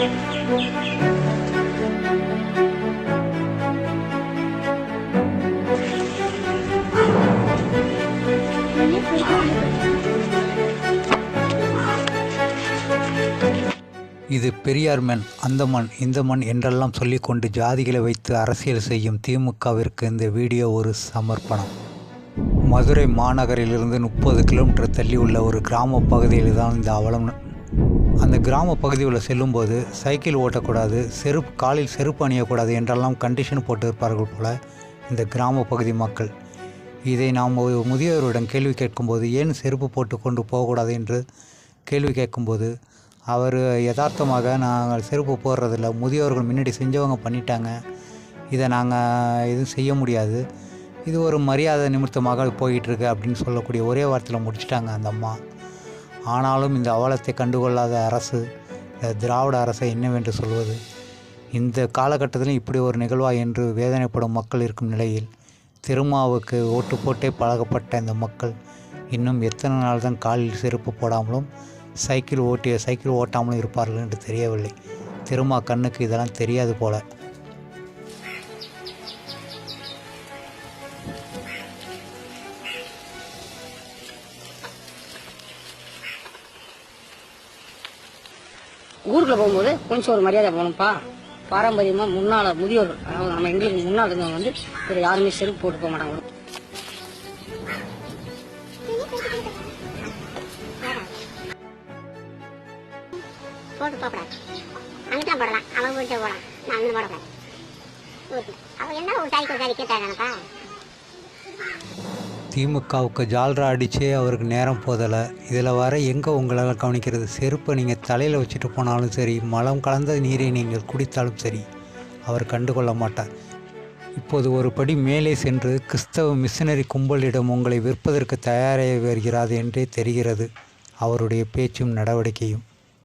இது பெரியார் மண் அந்த மண் இந்த மண் என்றெல்லாம் சொல்லிக்கொண்டு ஜாதிகளை வைத்து அரசியல் செய்யும் திமுகவிற்கு இந்த வீடியோ ஒரு சமர்ப்பணம். மதுரை மாநகரிலிருந்து முப்பது கிலோமீட்டர் தள்ளி உள்ள ஒரு கிராம பகுதியில் தான் இந்த அவலம் அந்த கிராம பகுதியில் செல்லும்போது சைக்கிள் ஓட்டக்கூடாது செருப்பு காலில் செருப்பு அணியக்கூடாது என்றெல்லாம் கண்டிஷன் போட்டிருப்பார்கள் போல இந்த கிராம பகுதி மக்கள். இதை நாம் முதியோரிடம் முதியவரிடம் கேள்வி கேட்கும்போது ஏன் செருப்பு போட்டு கொண்டு போகக்கூடாது என்று கேள்வி கேட்கும்போது அவர் யதார்த்தமாக நாங்கள் செருப்பு போடுறதில்ல முதியோர்கள் முன்னாடி செஞ்சவங்க பண்ணிட்டாங்க இதை நாங்கள் எதுவும் செய்ய முடியாது இது ஒரு மரியாதை நிமித்தமாக போயிட்டுருக்கு அப்படின்னு சொல்லக்கூடிய ஒரே வார்த்தையில் முடிச்சிட்டாங்க அந்த அம்மா. ஆனாலும் இந்த அவலத்தை கண்டுகொள்ளாத அரசு திராவிட அரசை என்னவென்று சொல்வது? இந்த காலகட்டத்திலும் இப்படி ஒரு நிகழ்வா என்று வேதனைப்படும் மக்கள் இருக்கும் நிலையில் திருமாவுக்கு ஓட்டு போட்டே பழகப்பட்ட இந்த மக்கள் இன்னும் எத்தனை நாள் தான் காலில் செருப்பு போடாமலும் சைக்கிள் ஓட்டிய சைக்கிள் ஓட்டாமலும் இருப்பார்கள் என்று தெரியவில்லை. திருமா கண்ணுக்கு இதெல்லாம் தெரியாது போல. ஊருக்குள்ள போகும்போது கொஞ்சம் ஒரு மரியாதை போகணும்ப்பா. பாரம்பரியமா முன்னால முதியோர்கள் அதாவது நம்ம எங்களுக்கு முன்னால் இருந்தவங்க வந்து வேற யாருமே செருப்பு போட்டு போக மாட்டாங்க. போட்டு போகக்கூடாது அங்கிட்ட போடலாம். அவங்க வீட்டை போடலாம். நான் அங்கே போடக்கூடாது அவங்க என்ன ஒரு சாதிக்கு ஒரு கேட்டாங்கப்பா திமுகவுக்கு ஜால்ரா அடித்தே அவருக்கு நேரம் போதலை. இதில் வர எங்கே உங்களால் கவனிக்கிறது? செருப்பை நீங்கள் தலையில் வச்சுட்டு போனாலும் சரி மலம் கலந்த நீரை நீங்கள் குடித்தாலும் சரி அவர் கண்டுகொள்ள மாட்டார். இப்போது ஒரு படி மேலே சென்று கிறிஸ்தவ மிஷினரி கும்பலிடம் உங்களை விற்பதற்கு தயாராகி வருகிறார் என்றே தெரிகிறது. அவருடைய பேச்சும் நடவடிக்கையும்.